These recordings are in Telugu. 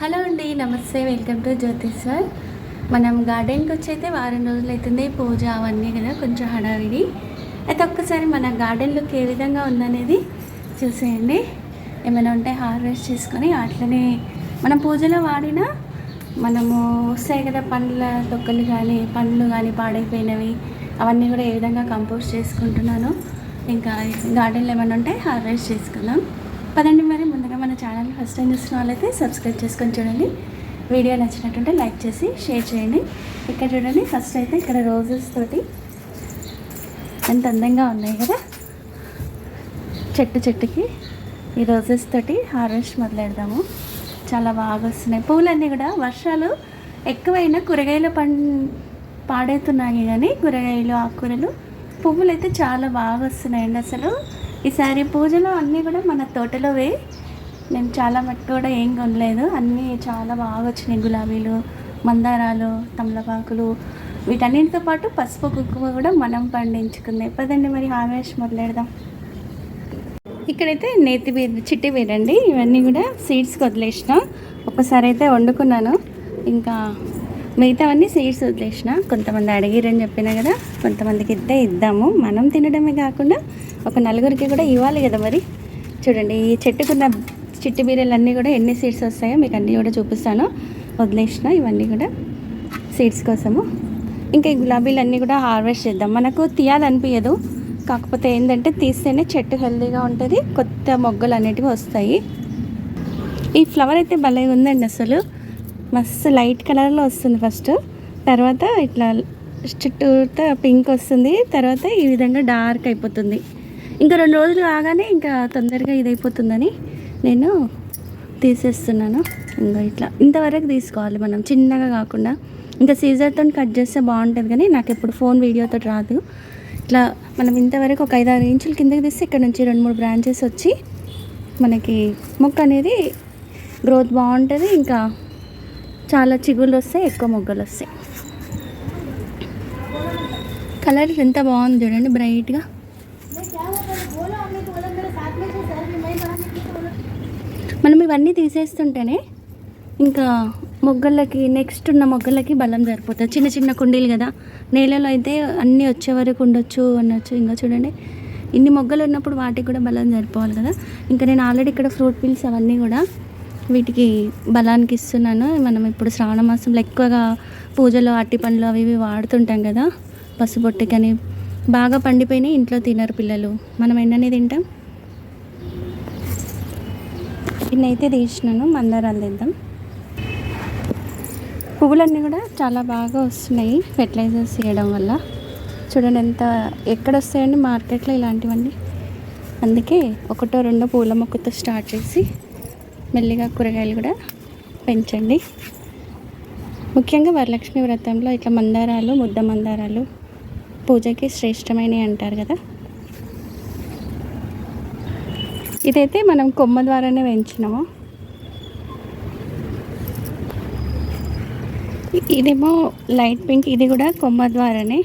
హలో అండి నమస్తే. Welcome to sir. మనం గార్డెన్కి వచ్చి అయితే వారం రోజులు అవుతుంది. పూజ అవన్నీ కదా కొంచెం హడావిడి. అయితే ఒక్కసారి మన గార్డెన్ లుక్ ఏ విధంగా ఉందనేది చూసేయండి. ఏమైనా ఉంటే హార్వెస్ట్ చేసుకొని అట్లనే మనం పూజలో వాడిన మనము వస్తాయి కదా పండ్ల తొక్కలు కానీ పండ్లు కానీ పాడైపోయినవి అవన్నీ కూడా ఏ విధంగా కంపోజ్ చేసుకుంటున్నాను ఇంకా గార్డెన్లో ఏమైనా ఉంటే హార్వెస్ట్ చేసుకుందాం. పదండి మరి ముందు మన ఛానల్ ఫస్ట్ టైం చూసిన వాళ్ళైతే సబ్స్క్రైబ్ చేసుకొని చూడండి. వీడియో నచ్చినట్టుంటే లైక్ చేసి షేర్ చేయండి. ఇక్కడ చూడండి ఫస్ట్ అయితే ఇక్కడ రోజెస్ తోటి ఎంత అందంగా ఉన్నాయి కదా? చెట్టు చెట్టుకి ఈ రోజెస్ తోటి హార్వెస్ట్ మొదలెడదాము. చాలా బాగా వస్తున్నాయి. పూలన్నీ కూడా వర్షాలు ఎక్కువైనా కూరగాయలు పం పాడవుతున్నాయి కానీ కూరగాయలు ఆకుకూరలు పువ్వులు అయితే చాలా బాగా వస్తున్నాయండి అసలు. ఈసారి పూజలో అన్నీ కూడా మన తోటలోవే నేను చాలా మట్టుకు కూడా ఏం కొనలేదు. అన్నీ చాలా బాగా వచ్చినాయి. గులాబీలు మందారాలు తమలపాకులు. వీటన్నిటితో పాటు పసుపు కుంకుమ కూడా మనం పండించుకుంది. పదండి మరి హార్వెస్ట్ మొదలెడదాం. ఇక్కడైతే నేతి బీర చిట్టి బీర అండి ఇవన్నీ కూడా సీడ్స్కి వదిలేసిన. ఒకసారి అయితే వండుకున్నాను. ఇంకా మిగతావన్నీ సీడ్స్ వదిలేసిన. కొంతమంది అడిగిరని చెప్పినా కదా కొంతమందికి ఇద్దే ఇద్దాము. మనం తినడమే కాకుండా ఒక నలుగురికి కూడా ఇవ్వాలి కదా మరి. చూడండి ఈ చెట్టుకున్న చిట్టి బీరలన్నీ కూడా ఎన్ని సీడ్స్ వస్తాయో మీకు అన్నీ కూడా చూపిస్తాను. వదిలేసిన ఇవన్నీ కూడా సీడ్స్ కోసము. ఇంకా ఈ గులాబీలు అన్నీ కూడా హార్వెస్ట్ చేద్దాం. మనకు తీయాలనిపించదు కాకపోతే ఏంటంటే తీస్తేనే చెట్టు హెల్దీగా ఉంటుంది కొత్త మొగ్గలు అనేటివి వస్తాయి. ఈ ఫ్లవర్ అయితే భలే ఉందండి అసలు. మస్తు లైట్ కలర్లో వస్తుంది ఫస్ట్ తర్వాత ఇట్లా చుట్టూతో పింక్ వస్తుంది. తర్వాత ఈ విధంగా డార్క్ అయిపోతుంది. ఇంకా రెండు రోజులు కాగానే ఇంకా తొందరగా ఇది అయిపోతుందని నేను తీసేస్తున్నాను. ఇంకా ఇట్లా. ఇంతవరకు తీసుకోవాలి మనం. చిన్నగా కాకుండా. ఇంకా సీజర్తో కట్ చేస్తే బాగుంటుంది కానీ నాకు ఇప్పుడు ఫోన్ వీడియోతో రాదు. ఇట్లా మనం ఇంతవరకు ఒక ఐదారు ఇంచులు కిందకి తీస్తే ఇక్కడ నుంచి రెండు మూడు బ్రాంచెస్ వచ్చి మనకి మొక్క అనేది గ్రోత్ బాగుంటుంది. ఇంకా చాలా చిగుళ్ళు వస్తాయి ఎక్కువ మొగ్గలు వస్తాయి. కలర్ ఎంత బాగుంది చూడండి బ్రైట్గా మనం ఇవన్నీ తీసేస్తుంటేనే ఇంకా మొగ్గలకి నెక్స్ట్ ఉన్న మొగ్గలకి బలం సరిపోతుంది. చిన్న చిన్న కుండీలు కదా. నేలలో అయితే అన్నీ వచ్చే వరకు ఉండొచ్చు అనొచ్చు. ఇంకా చూడండి ఇన్ని మొగ్గలు ఉన్నప్పుడు వాటికి కూడా బలం సరిపోవాలి కదా. ఇంకా నేను ఆల్రెడీ ఇక్కడ ఫ్రూట్ పిల్స్ అవన్నీ కూడా వీటికి బలానికి ఇస్తున్నాను. మనం ఇప్పుడు శ్రావణ మాసంలో ఎక్కువగా పూజలో అట్టి పండ్లు అవి ఇవి వాడుతుంటాం కదా. పసుపొట్టి కానీ బాగా పండిపోయినాయి ఇంట్లో తినరు పిల్లలు. మనం ఎండనే తింటాం? ఇన్నైతే తీసినాను మందారాలు తెద్దాం పువ్వులన్నీ కూడా చాలా బాగా వస్తున్నాయి ఫెర్టిలైజర్స్ వేయడం వల్ల. చూడండి ఎంత ఎక్కడ వస్తాయండి మార్కెట్లో ఇలాంటివన్నీ? అందుకే ఒకటో రెండో పూల మొక్కతో స్టార్ట్ చేసి మెల్లిగా కూరగాయలు కూడా పెంచండి. ముఖ్యంగా వరలక్ష్మి వ్రతంలో ఇట్లా మందారాలు ముద్ద మందారాలు పూజకి శ్రేష్టమైనవి అంటారు కదా. ఇదైతే మనం కొమ్మ ద్వారానే పెంచినాము ఇదేమో లైట్ పింక్ ఇది కూడా కొమ్మ ద్వారానే.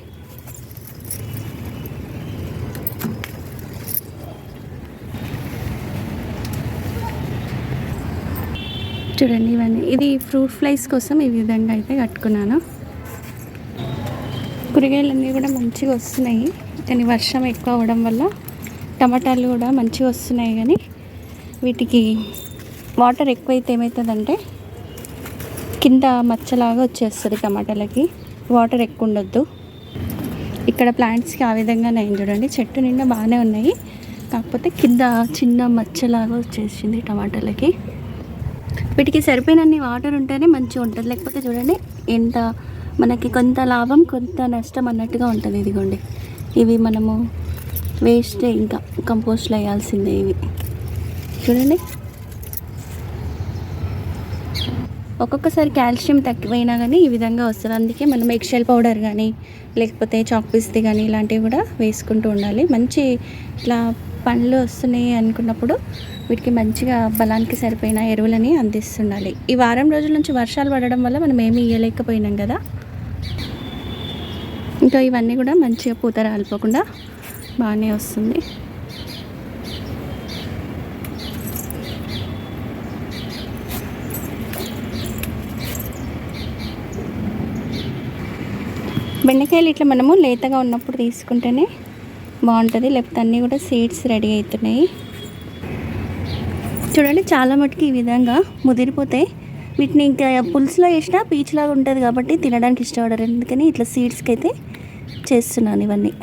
చూడండి ఇవన్నీ. ఇది ఫ్రూట్ ఫ్లైస్ కోసం ఈ విధంగా అయితే కట్టుకున్నాను. కూరగాయలన్నీ కూడా మంచిగా వస్తున్నాయి. కానీ వర్షం ఎక్కువ అవ్వడం వల్ల టమాటాలు కూడా మంచిగా వస్తున్నాయి కానీ వీటికి వాటర్ ఎక్కువైతే ఏమవుతుందంటే కింద మచ్చలాగా వచ్చేస్తుంది టమాటాలకి. వాటర్ ఎక్కువ ఉండొద్దు. ఇక్కడ ప్లాంట్స్కి ఆ విధంగా నేను చూడండి. చెట్టు నిండా బాగానే ఉన్నాయి. కాకపోతే కింద చిన్న మచ్చలాగా వచ్చేసింది టమాటాలకి. వీటికి సరిపోయినన్ని వాటర్ ఉంటేనే మంచిగా ఉంటుంది. లేకపోతే చూడండి ఎంత మనకి కొంత లాభం కొంత నష్టం అన్నట్టుగా ఉంటుంది. ఇదిగోండి. ఇవి మనము వేస్ట్ ఇంకా కంపోస్ట్లో వేయాల్సిందే ఇవి. చూడండి. ఒక్కొక్కసారి కాల్షియం తక్కువైనా కానీ ఈ విధంగా వస్తుంది. అందుకే మనం ఎక్సెల్ పౌడర్ కానీ లేకపోతే చాక్ పిస్తి కానీ ఇలాంటివి కూడా వేసుకుంటూ ఉండాలి. మంచి ఇట్లా పండ్లు వస్తున్నాయి అనుకున్నప్పుడు వీటికి మంచిగా బలానికి సరిపోయిన ఎరువులని అందిస్తుండాలి. ఈ వారం రోజుల నుంచి వర్షాలు పడడం వల్ల మనం ఏమీ ఇవ్వలేకపోయినాం కదా. ఇంకా ఇవన్నీ కూడా మంచిగా పూత రాలిపోకుండా బాగానే వస్తుంది. బెండకాయలు ఇట్లా మనము లేతగా ఉన్నప్పుడు తీసుకుంటేనే బాగుంటుంది. లేకపోతే అన్నీ కూడా సీడ్స్ రెడీ అవుతున్నాయి చూడండి చాలా మటుకు ఈ విధంగా ముదిరిపోతాయి వీటిని ఇంకా పులుసులో వేసినా పీచులాగా ఉంటుంది కాబట్టి తినడానికి ఇష్టపడరు. ఎందుకని ఇట్లా సీడ్స్కి అయితే చేస్తున్నాను ఇవన్నీ.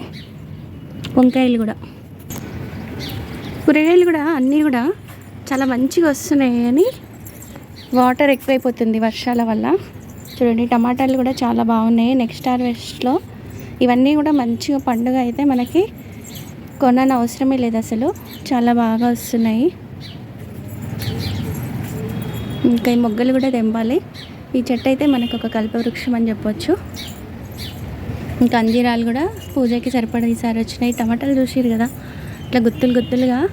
వంకాయలు కూడా. కూరగాయలు కూడా అన్నీ కూడా చాలా మంచిగా వస్తున్నాయి కానీ వాటర్ ఎక్కువైపోతుంది వర్షాల వల్ల. చూడండి టమాటాలు కూడా చాలా బాగున్నాయి. నెక్స్ట్ హార్వెస్ట్లో ఇవన్నీ కూడా మంచిగా పండుగ అయితే మనకి కొనని అవసరమే లేదు అసలు. చాలా బాగా వస్తున్నాయి. ఇంకా ఈ మొగ్గలు కూడా తెంపాలి. ఈ చెట్టు అయితే మనకు ఒక కల్పవృక్షం అని చెప్పొచ్చు. ఇంకా అంజీరాలు కూడా పూజకి సరిపడా ఈసారి వచ్చినాయి. టమాటాలు చూసిరు కదా? ఇట్లా గుత్తులు గుత్తులుగా.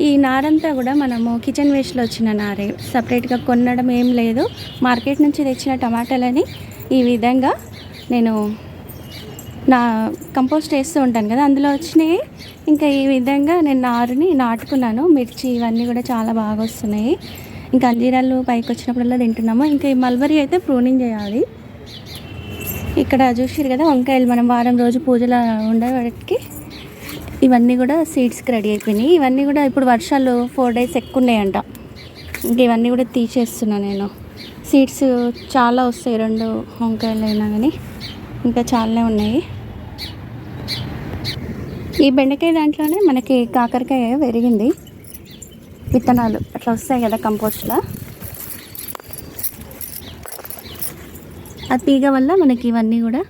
ఈ నారంతా కూడా మనము కిచెన్ వేస్ట్లో వచ్చిన నారే. సపరేట్గా కొనడం ఏం లేదు. మార్కెట్ నుంచి తెచ్చిన టమాటాలని ఈ విధంగా నేను నా కంపోస్ట్ వేస్తూ ఉంటాను కదా? అందులో వచ్చినాయి. ఇంకా ఈ విధంగా నేను నారుని నాటుకున్నాను. మిర్చి ఇవన్నీ కూడా చాలా బాగా వస్తున్నాయి. ఇంకా అంజీరాలు పైకి వచ్చినప్పుడల్లా తింటున్నాము. ఇంకా ఈ మల్బరీ అయితే ప్రూనింగ్ చేయాలి. ఇక్కడ చూసారు కదా వంకాయలు మనం వారం రోజు పూజలు ఉండే వాటికి. ఇవన్నీ కూడా సీడ్స్కి రెడీ అయిపోయినాయి. ఇవన్నీ కూడా ఇప్పుడు వర్షాలు ఫోర్ డేస్ ఎక్కువ ఉన్నాయంట. ఇంక ఇవన్నీ కూడా తీసేస్తున్నాను నేను. సీడ్స్ చాలా వస్తాయి రెండు వంకాయలు అయినా కానీ. ఇంకా చాలానే ఉన్నాయి. ఈ బెండకాయ దాంట్లోనే మనకి కాకరకాయ పెరిగింది. విత్తనాలు అట్లా వస్తాయి కదా కంపోస్ట్లో ఆ తీగ వల్ల మనకి ఇవన్నీ కూడా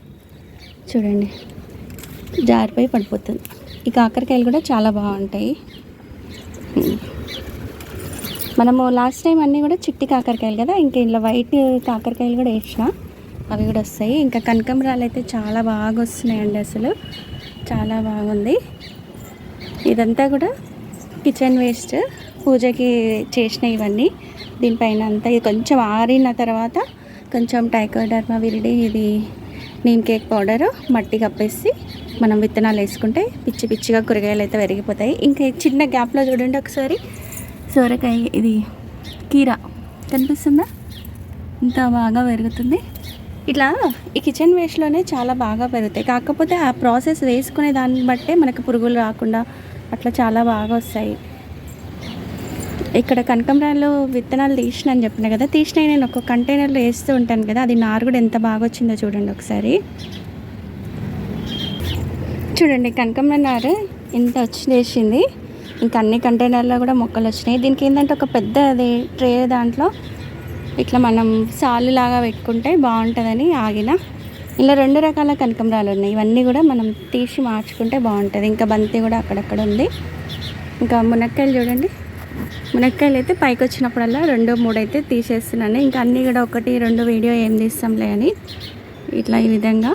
చూడండి జారిపోయి పడిపోతుంది. ఈ కాకరకాయలు కూడా చాలా బాగుంటాయి. మనము లాస్ట్ టైం అన్నీ కూడా చిట్టి కాకరకాయలు కదా ఇంకా ఇలా వైట్ కాకరకాయలు కూడా వేసిన అవి కూడా వస్తాయి. ఇంకా కనకంబరాలు అయితే చాలా బాగా వస్తున్నాయండి అసలు. చాలా బాగుంది. ఇదంతా కూడా కిచెన్ వేస్ట్ పూజకి చేసిన ఇవన్నీ. దీనిపైన అంతా ఇది కొంచెం ఆరిన తర్వాత కొంచెం టైకోడర్మా విరిడి ఇది నీమ్ కేక్ పౌడరు మట్టి కప్పేసి మనం విత్తనాలు వేసుకుంటే పిచ్చి పిచ్చిగా కూరగాయలు అయితే పెరిగిపోతాయి ఇంకా చిన్న గ్యాప్లో చూడండి ఒకసారి. సోరకాయ ఇది కీరా. కనిపిస్తుందా? ఇంత బాగా పెరుగుతుంది. ఇట్లా ఈ కిచెన్ వేస్ట్లోనే చాలా బాగా పెరుగుతాయి. కాకపోతే ఆ ప్రాసెస్ వేసుకునే దాన్ని బట్టే మనకు పురుగులు రాకుండా అట్లా చాలా బాగా వస్తాయి. ఇక్కడ కనకంబరాలు విత్తనాలు తీసిన అని చెప్పిన కదా తీసినవి నేను ఒక కంటైనర్లో వేస్తూ ఉంటాను కదా అది నారు కూడా ఎంత బాగా వచ్చిందో చూడండి ఒకసారి. చూడండి కనకంబర నారు ఇంత వచ్చి వేసింది. ఇంకా అన్ని కంటైనర్లో కూడా మొక్కలు వచ్చినాయి. దీనికి ఏంటంటే ఒక పెద్ద అది ట్రే దాంట్లో ఇట్లా మనం సాలు లాగా పెట్టుకుంటే బాగుంటుందని ఆగిన. ఇలా రెండు రకాల కనకంబరాలు ఉన్నాయి. ఇవన్నీ కూడా మనం తీసి మార్చుకుంటే బాగుంటుంది. ఇంకా బంతి కూడా అక్కడక్కడ ఉంది. ఇంకా మునక్కాయలు చూడండి. మునక్కాయలు అయితే పైకి వచ్చినప్పుడల్లా రెండు మూడు అయితే తీసేస్తున్నాను. ఇంకా అన్నీ కూడా ఒకటి రెండు వీడియో ఏం తీస్తాంలే అని. ఇట్లా ఈ విధంగా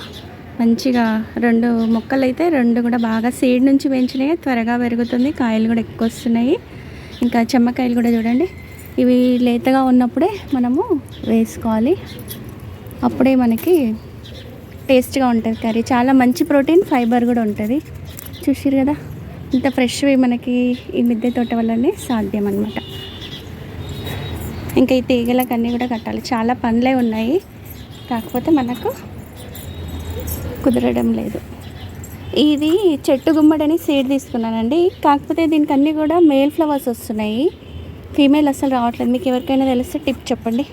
మంచిగా రెండు మొక్కలు అయితే రెండు కూడా బాగా సీడ్ నుంచి పెంచినాయి త్వరగా పెరుగుతుంది. కాయలు కూడా ఎక్కువ వస్తున్నాయి ఇంకా చెమ్మకాయలు కూడా చూడండి. ఇవి లేతగా ఉన్నప్పుడే మనము వేసుకోవాలి. అప్పుడే మనకి టేస్ట్గా ఉంటుంది కర్రీ. చాలా మంచి ప్రోటీన్ ఫైబర్ కూడా ఉంటుంది. చూసిరు కదా? ఇంత ఫ్రెష్వి మనకి ఈ మిద్దె తోట వల్లనే సాధ్యం అనమాట ఇంకా ఈ తీగలకు అన్నీ కూడా కట్టాలి. చాలా పనులే ఉన్నాయి. కాకపోతే మనకు కుదరడం లేదు. ఇది చెట్టు గుమ్మడని సీడ్ తీసుకున్నానండి. కాకపోతే దీనికి అన్నీ కూడా మేల్ ఫ్లవర్స్ వస్తున్నాయి. ఫీమేల్ అసలు రావట్లేదు. మీకు ఎవరికైనా తెలిస్తే టిప్ చెప్పండి.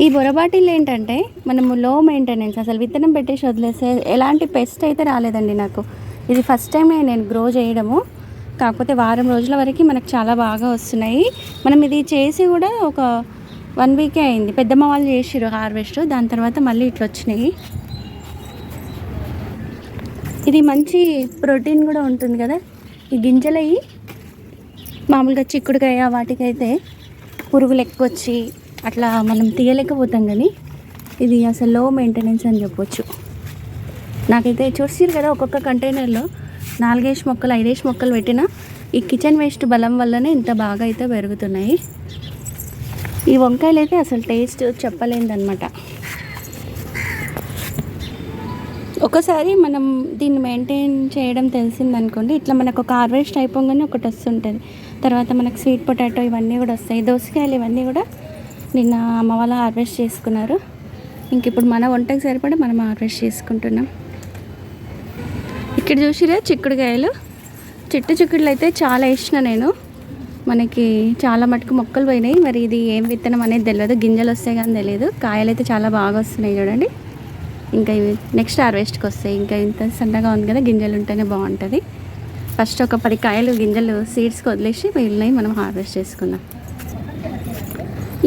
ఈ బొరబాటిల్ ఏంటంటే మనము లో మెయింటెనెన్స్ అసలు విత్తనం పెట్టేసి వదిలేస్తే ఎలాంటి పెస్ట్ అయితే రాలేదండి నాకు. ఇది ఫస్ట్ టైమే నేను గ్రో చేయడము. కాకపోతే వారం రోజుల వరకు మనకు చాలా బాగా వస్తున్నాయి. మనం ఇది చేసి కూడా ఒక వన్ వీకే అయింది. పెద్దమ్మ వాళ్ళు చేసిరు హార్వెస్ట్ దాని తర్వాత మళ్ళీ ఇట్లా వచ్చినాయి. ఇది మంచి ప్రోటీన్ కూడా ఉంటుంది కదా. ఈ గింజలవి మామూలుగా చిక్కుడుకాయ వాటికైతే పురుగులు ఎక్కువ వచ్చి అట్లా మనం తీయలేకపోతాం కానీ ఇది అసలు లో మెయింటెనెన్స్ అని చెప్పొచ్చు. నాకైతే చూసిరు కదా ఒక్కొక్క కంటైనర్లో నాలుగేసి మొక్కలు ఐదేసి మొక్కలు పెట్టిన. ఈ కిచెన్ వేస్ట్ బలం వల్లనే ఇంత బాగా అయితే పెరుగుతున్నాయి. ఈ వంకాయలు అయితే అసలు టేస్ట్ చెప్పలేదన్నమాట ఒకసారి మనం దీన్ని మెయింటైన్ చేయడం తెలిసిందనుకోండి ఇట్లా మనకు ఒక హార్వెస్ట్ అయిపోగానే ఒకటి వస్తుంటుంది. తర్వాత మనకు స్వీట్ పొటాటో ఇవన్నీ కూడా వస్తాయి. దోసకాయలు ఇవన్నీ కూడా నిన్న అమ్మ వాళ్ళ హార్వెస్ట్ చేసుకున్నారు. ఇంక ఇప్పుడు మన వంటకి సరిపడా మనం హార్వెస్ట్ చేసుకుంటున్నాం. ఇక్కడ చూసిరా చిక్కుడుకాయలు? చిట్టు చిక్కుడులు అయితే చాలా వేసిన నేను. మనకి చాలా మటుకు మొక్కలు పోయినాయి. మరి ఇది ఏం విత్తనం అనేది తెలియదు గింజలు వస్తాయి కానీ తెలియదు కాయలు అయితే చాలా బాగా వస్తున్నాయి చూడండి. ఇంకా ఇవి నెక్స్ట్ హార్వెస్ట్కి వస్తాయి. ఇంకా ఇంత సన్నగా ఉంది కదా గింజలు ఉంటేనే బాగుంటుంది. ఫస్ట్ ఒక పది కాయలు గింజలు సీడ్స్కి వదిలేసి మిగిలినవి మనం హార్వెస్ట్ చేసుకుందాం.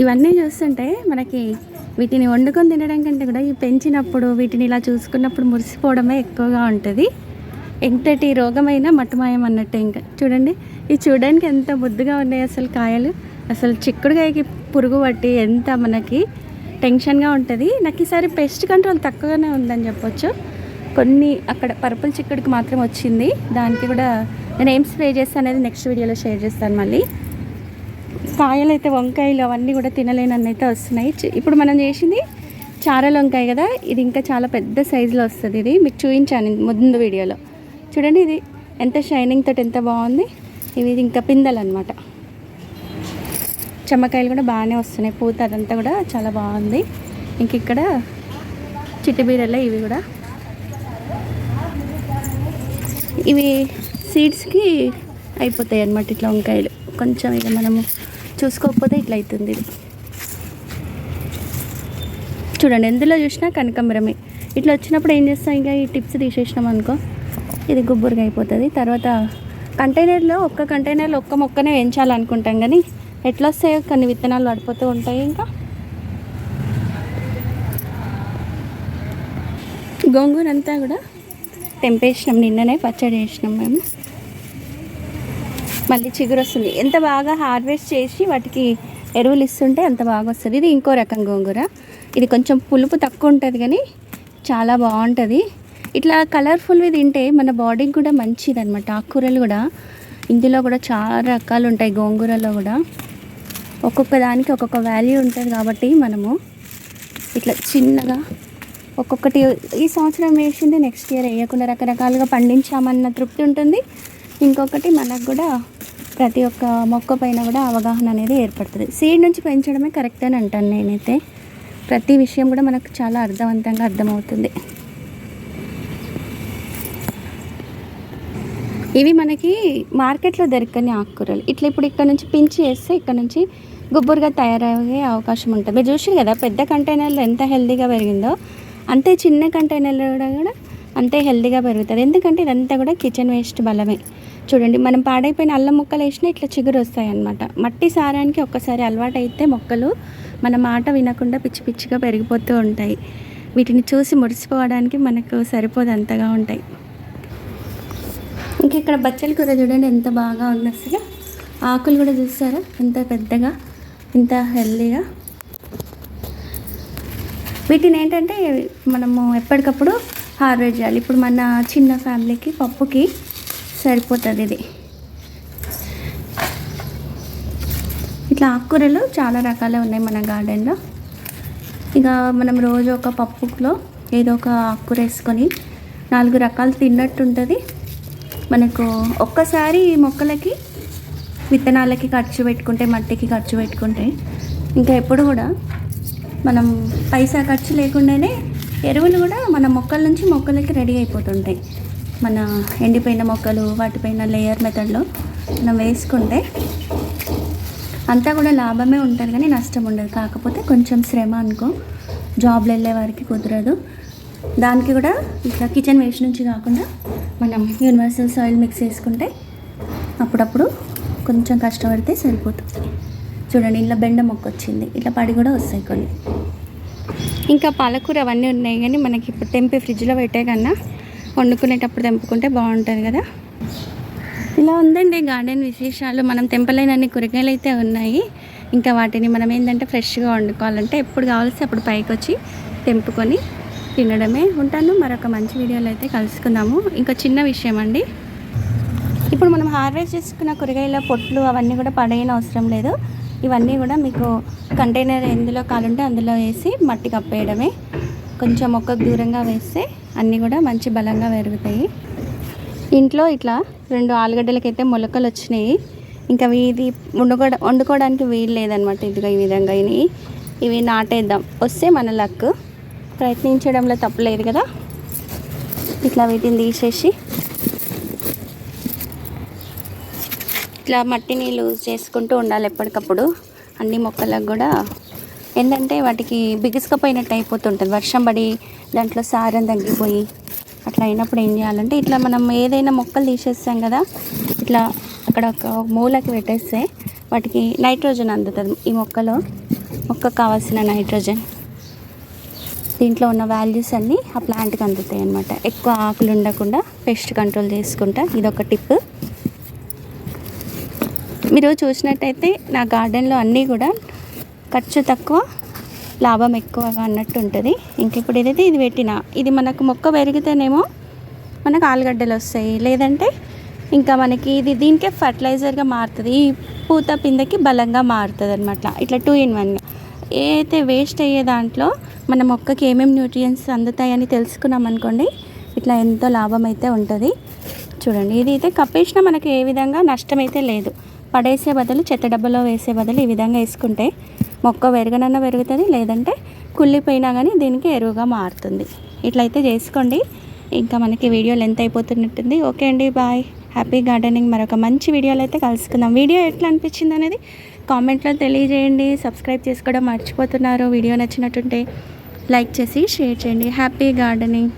ఇవన్నీ చూస్తుంటే మనకి వీటిని వండుకొని తినడం కంటే కూడా ఇవి పెంచినప్పుడు వీటిని ఇలా చూసుకున్నప్పుడు మురిసిపోవడమే ఎక్కువగా ఉంటుంది. ఎంతటి రోగమైనా మట్టుమాయం అన్నట్టే ఇంకా. చూడండి ఇవి చూడడానికి ఎంత ముద్దుగా ఉన్నాయి అసలు కాయలు. అసలు చిక్కుడుకాయకి పురుగు పట్టి ఎంత మనకి టెన్షన్గా ఉంటుంది. నాకు ఈసారి పెస్ట్ కంట్రోల్ తక్కువగానే ఉందని చెప్పొచ్చు. కొన్ని అక్కడ పర్పుల్ చిక్కుడుకి మాత్రం వచ్చింది. దానికి కూడా నేను ఏం స్ప్రే చేస్తాను అనేది నెక్స్ట్ వీడియోలో షేర్ చేస్తాను మళ్ళీ. కాయలు అయితే వంకాయలు అవన్నీ కూడా తినలేనన్ని అయితే వస్తున్నాయి. ఇప్పుడు మనం చేసింది చారల వంకాయ కదా. ఇది ఇంకా చాలా పెద్ద సైజులో వస్తుంది ఇది. మీకు చూపించాను ముందు వీడియోలో. చూడండి ఇది ఎంత షైనింగ్ తోటి ఎంత బాగుంది. ఇవి ఇంకా పిందెలు అనమాట చెమ్మకాయలు కూడా బాగానే వస్తున్నాయి. పూత అదంతా కూడా చాలా బాగుంది. ఇంక ఇక్కడ చిట్టుబీరలే ఇవి కూడా. ఇవి సీడ్స్కి అయిపోతాయి అన్నమాట ఇట్లా వంకాయలు. కొంచెం ఇక మనము చూసుకోకపోతే ఇట్లా అవుతుంది ఇది. చూడండి ఎందులో చూసినా కనకాంబరమే. ఇట్లా వచ్చినప్పుడు ఏం చేస్తాం? ఇంకా ఈ టిప్స్ తీసేసినాం అనుకో. ఇది గుబ్బురుగా అయిపోతుంది. తర్వాత కంటైనర్లో ఒక్క కంటైనర్లో ఒక్క మొక్కనే వేయించాలనుకుంటాం కానీ ఎట్లా వస్తాయో కొన్ని విత్తనాలు పడిపోతూ ఉంటాయి ఇంకా. గోంగూర అంతా కూడా తెంపేసినాం నిన్ననే పచ్చడి వేసినాం మేము. మళ్ళీ చిగురు వస్తుంది. ఎంత బాగా హార్వెస్ట్ చేసి వాటికి ఎరువులు ఇస్తుంటే అంత బాగా వస్తుంది. ఇది ఇంకో రకం గోంగూర. ఇది కొంచెం పులుపు తక్కువ ఉంటుంది కానీ చాలా బాగుంటుంది. ఇట్లా కలర్ఫుల్వి తింటే మన బాడీకి కూడా మంచిది అనమాట ఆకుకూరలు కూడా ఇందులో కూడా చాలా రకాలు ఉంటాయి గోంగూరలో కూడా. ఒక్కొక్క దానికి ఒక్కొక్క వాల్యూ ఉంటుంది కాబట్టి మనము ఇట్లా చిన్నగా ఒక్కొక్కటి ఈ సంవత్సరం వేసింది నెక్స్ట్ ఇయర్ వేయకుండా రకరకాలుగా పండించామన్న తృప్తి ఉంటుంది. ఇంకొకటి మనకు కూడా ప్రతి ఒక్క మొక్క పైన కూడా అవగాహన అనేది ఏర్పడుతుంది. సీడ్ నుంచి పెంచడమే కరెక్ట్ అని అంటాను నేనైతే. ప్రతి విషయం కూడా మనకు చాలా అర్థవంతంగా అర్థమవుతుంది. ఇవి మనకి మార్కెట్లో దొరకని ఆకుకూరలు. ఇట్లా ఇప్పుడు ఇక్కడ నుంచి పించి వేస్తే ఇక్కడ నుంచి గుబ్బురుగా తయారయ్యే అవకాశం ఉంటుంది. మీరు చూసారు కదా పెద్ద కంటైనర్లో ఎంత హెల్తీగా పెరిగిందో అంతే చిన్న కంటైనర్లో కూడా కూడా అంతే హెల్తీగా పెరుగుతుంది ఎందుకంటే ఇదంతా కూడా కిచెన్ వేస్ట్ బలమే. చూడండి మనం పాడైపోయిన అల్లం ముక్కలు వేసినా ఇట్లా చిగురు వస్తాయి అన్నమాట. మట్టి సారానికి ఒక్కసారి అలవాటు అయితే మొక్కలు మన మాట వినకుండా పిచ్చి పిచ్చిగా పెరిగిపోతూ ఉంటాయి. వీటిని చూసి మురిసిపోవడానికి మనకు సరిపోదు అంతగా ఉంటాయి. ఇంకా ఇక్కడ బచ్చల కూర చూడండి ఎంత బాగా ఉంది అసలు ఆకులు కూడా చూస్తారా ఎంత పెద్దగా ఇంత హెల్దీగా. వీటిని ఏంటంటే మనము ఎప్పటికప్పుడు హార్వెస్ట్ చేయాలి. ఇప్పుడు మన చిన్న ఫ్యామిలీకి పప్పుకి సరిపోతుంది ఇది. ఇట్లా ఆకుకూరలు చాలా రకాలే ఉన్నాయి మన గార్డెన్లో. ఇక మనం రోజు ఒక పప్పులో ఏదో ఒక ఆకుకూర వేసుకొని నాలుగు రకాలు తిన్నట్టు ఉంటుంది మనకు ఒక్కసారి ఈ మొక్కలకి విత్తనాలకి ఖర్చు పెట్టుకుంటే మట్టికి ఖర్చు పెట్టుకుంటే ఇంకా ఎప్పుడు కూడా మనం పైసా ఖర్చు లేకుండానే ఎరువులు కూడా మన మొక్కల నుంచి మొక్కలకి రెడీ అయిపోతుంటాయి. మన ఎండిపోయిన మొక్కలు వాటిపైన లేయర్ మెథడ్లో మనం వేసుకుంటే అంతా కూడా లాభమే ఉంటుంది కానీ నష్టం ఉండదు. కాకపోతే కొంచెం శ్రమ అనుకో జాబ్లు వెళ్ళే వారికి కుదరదు. దానికి కూడా ఇట్లా కిచెన్ వేస్ట్ నుంచి కాకుండా మనం యూనివర్సల్ సాయిల్ మిక్స్ చేసుకుంటే అప్పుడప్పుడు కొంచెం కష్టపడితే సరిపోతుంది. చూడండి ఇలా బెండ మొక్క వచ్చింది. ఇట్లా పడి కూడా వస్తాయి కొన్ని. ఇంకా పాలకూర అవన్నీ ఉన్నాయి కానీ మనకి ఇప్పుడు తెంపి ఫ్రిడ్జ్లో పెట్టే కన్నా వండుకునేటప్పుడు తెంపుకుంటే బాగుంటుంది కదా. ఇలా ఉందండి గార్డెన్ విశేషాలు. మనం తెంపలేనన్ని కూరగాయలు అయితే ఉన్నాయి. ఇంకా వాటిని మనం ఏంటంటే ఫ్రెష్గా వండుకోవాలంటే ఎప్పుడు కావాల్సి అప్పుడు పైకి వచ్చి తెంపుకొని తినడమే. ఉంటాను. మరొక మంచి వీడియోలో అయితే కలుసుకుందాము. ఇంకా చిన్న విషయం అండి. ఇప్పుడు మనం హార్వెస్ట్ చేసుకున్న కూరగాయల పొట్లు అవన్నీ కూడా పడేయని అవసరం లేదు. ఇవన్నీ కూడా మీకు కంటైనర్ ఎందులో కాలుంటే అందులో వేసి మట్టి కప్పేయడమే. కొంచెం మొక్కకు దూరంగా వేస్తే అన్నీ కూడా మంచి బలంగా పెరుగుతాయి. ఇంట్లో ఇట్లా రెండు ఆలుగడ్డలకైతే మొలకలు వచ్చినాయి. ఇంకా ఇది వండుకో వండుకోవడానికి వీలు లేదనమాట ఇదిగా ఈ విధంగా ఇవి ఇవి నాటేద్దాం. వస్తే మన లక్. ప్రయత్నించడంలో తప్పలేదు కదా? ఇట్లా వీటిని తీసేసి ఇట్లా మట్టిని లూజ్ చేసుకుంటూ ఉండాలి ఎప్పటికప్పుడు. అన్ని మొక్కలకు కూడా. ఏంటంటే వాటికి బిగుసుకపోయినట్టు అయిపోతుంటుంది. వర్షం పడి దాంట్లో సారం తగ్గిపోయి అట్లా అయినప్పుడు ఏం చేయాలంటే ఇట్లా మనం ఏదైనా మొక్కలు తీసేస్తాం కదా ఇట్లా అక్కడ ఒక మూలకి పెట్టేస్తే వాటికి నైట్రోజన్ అందుతుంది. ఈ మొక్కలో మొక్కకు కావాల్సిన నైట్రోజన్. దీంట్లో ఉన్న వాల్యూస్ అన్నీ ఆ ప్లాంట్కి అందుతాయి అన్నమాట. ఎక్కువ ఆకులు ఉండకుండా పెస్ట్ కంట్రోల్ చేసుకుంటా. ఇదొక టిప్ మీరు చూసినట్టయితే నా గార్డెన్లో అన్నీ కూడా ఖర్చు తక్కువ లాభం ఎక్కువగా అన్నట్టు ఉంటుంది. ఇంక ఇప్పుడు ఏదైతే ఇది పెట్టిన ఇది మనకు మొక్క పెరిగితేనేమో మనకు ఆలుగడ్డలు వస్తాయి. లేదంటే ఇంకా మనకి ఇది దీనికే ఫర్టిలైజర్గా మారుతుంది. ఈ పూత పిందకి బలంగా మారుతుంది అనమాట ఇట్లా టూ ఇన్ వన్ ఏ అయితే వేస్ట్ అయ్యే దాంట్లో మన మొక్కకి ఏమేమి న్యూట్రియన్స్ అందుతాయని తెలుసుకున్నాం అనుకోండి ఇట్లా ఎంతో లాభం అయితే ఉంటుంది. చూడండి ఇది అయితే కప్పేసిన మనకి ఏ విధంగా నష్టం అయితే లేదు. పడేసే బదులు చెత్త డబ్బాలో వేసే బదులు ఈ విధంగా వేసుకుంటే మొక్క పెరగనన్నా పెరుగుతుంది లేదంటే కుళ్ళిపోయినా కానీ దీనికి ఎరువుగా మారుతుంది. ఇట్లయితే చేసుకోండి. ఇంకా మనకి వీడియో లెంత్ అయిపోతున్నట్టుంది. ఓకే అండి బాయ్. Happy gardening. మరొక మంచి వీడియోలో అయితే కలుసుకుందాం. వీడియో ఎట్లా అనిపించింది అనేది కామెంట్లో తెలియజేయండి. సబ్స్క్రైబ్ చేసుకోవడం మర్చిపోతున్నారు. వీడియో నచ్చినట్టుంటే లైక్ చేసి షేర్ చేయండి. Happy gardening.